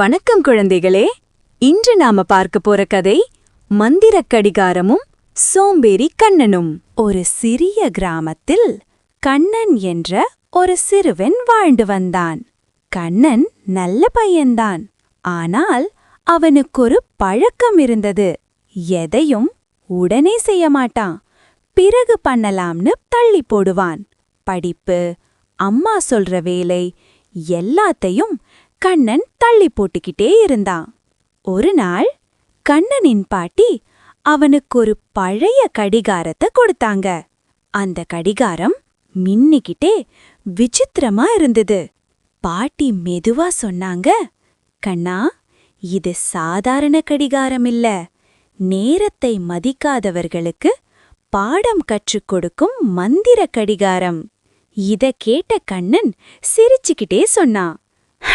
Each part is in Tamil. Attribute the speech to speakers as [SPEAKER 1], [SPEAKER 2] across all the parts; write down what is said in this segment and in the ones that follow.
[SPEAKER 1] வணக்கம் குழந்தைகளே. இன்று நாம பார்க்க போற கதை மந்திரக் கடிகாரமும் சோம்பேறி கண்ணனும். ஒரு சிறிய கிராமத்தில் கண்ணன் என்ற ஒரு சிறுவன் வாழ்ந்து வந்தான். கண்ணன் நல்ல பையன்தான். ஆனால் அவனுக்கு ஒரு பழக்கம் இருந்தது. எதையும் உடனே செய்ய மாட்டான். பிறகு பண்ணலாம்னு தள்ளி போடுவான். படிப்பு அம்மா சொல்ற வேலை எல்லாத்தையும் கண்ணன் தள்ளி போட்டுக்கிட்டே இருந்தான். ஒரு நாள் கண்ணனின் பாட்டி அவனுக்கு ஒரு பழைய கடிகாரத்தை கொடுத்தாங்க. அந்த கடிகாரம் மின்னிக்கிட்டே விசித்திரமா இருந்தது. பாட்டி மெதுவா சொன்னாங்க கண்ணா இது சாதாரண கடிகாரம் இல்ல. நேரத்தை மதிக்காதவர்களுக்கு பாடம் கற்றுக் கொடுக்கும் மந்திர கடிகாரம். இத கேட்ட கண்ணன் சிரிச்சுக்கிட்டே சொன்னான்.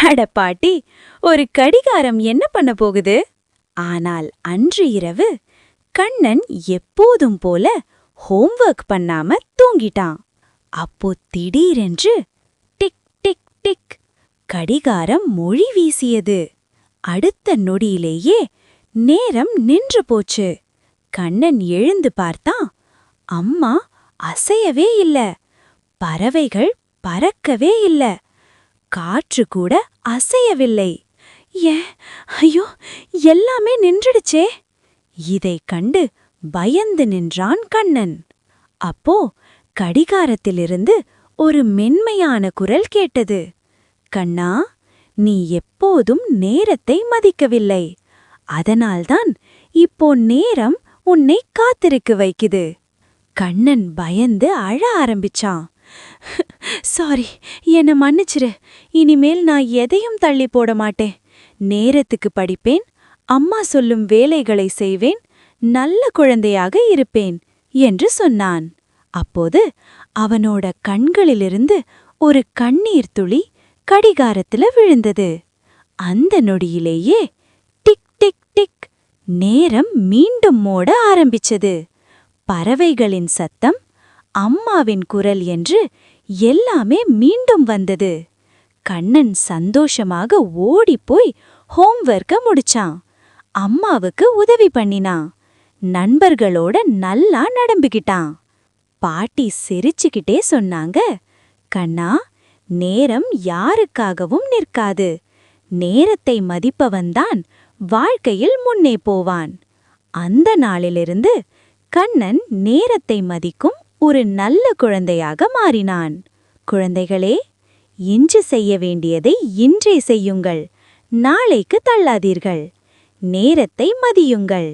[SPEAKER 1] அட பாட்டி ஒரு கடிகாரம் என்ன பண்ண போகுது? ஆனால் அன்று இரவு கண்ணன் எப்போதும் போல ஹோம்வொர்க் பண்ணாம தூங்கிட்டான். அப்போ திடீரென்று டிக் டிக் டிக் கடிகாரம் மொழி வீசியது. அடுத்த நொடியிலேயே நேரம் நின்று போச்சு. கண்ணன் எழுந்து பார்த்தான் அம்மா அசையவே இல்ல பறவைகள் பறக்கவே இல்ல. காற்று கூட அசையவில்லை. ஏ ஐயோ எல்லாமே நின்றுடுச்சே. இதைக் கண்டு பயந்து நின்றான் கண்ணன். அப்போ கடிகாரத்திலிருந்து ஒரு மென்மையான குரல் கேட்டது. கண்ணா நீ எப்போதும் நேரத்தை மதிக்கவில்லை. அதனால்தான் இப்போ நேரம் உன்னை காத்திருக்க வைக்குது. கண்ணன் பயந்து அழ ஆரம்பிச்சான். சாரி என்னை மன்னிச்சிரு. இனிமேல் நான் எதையும் தள்ளி போட மாட்டேன். நேரத்துக்கு படிப்பேன் அம்மா சொல்லும் வேலைகளை செய்வேன் நல்ல குழந்தையாக இருப்பேன் என்று சொன்னான். அப்போது அவனோட கண்களிலிருந்து ஒரு கண்ணீர் துளி கடிகாரத்துல விழுந்தது. அந்த நொடியிலேயே டிக் டிக் டிக் நேரம் மீண்டும் மோட ஆரம்பிச்சது. பறவைகளின் சத்தம் அம்மாவின் குரல் என்று எல்லாமே மீண்டும் வந்தது. கண்ணன் சந்தோஷமாக ஓடிப்போய் ஹோம்வொர்க்க முடிச்சான். அம்மாவுக்கு உதவி பண்ணினான். நண்பர்களோட நல்லா நடந்துகிட்டான் பாட்டி சிரிச்சுக்கிட்டே சொன்னாங்க கண்ணா நேரம் யாருக்காகவும் நிற்காது. நேரத்தை மதிப்பவன்தான் வாழ்க்கையில் முன்னே போவான். அந்த நாளிலிருந்து கண்ணன் நேரத்தை மதிக்கும் ஒரு நல்ல குழந்தையாக மாறினான். குழந்தைகளே இன்று செய்ய வேண்டியதை இன்றே செய்யுங்கள். நாளைக்கு தள்ளாதீர்கள். நேரத்தை மதியுங்கள்.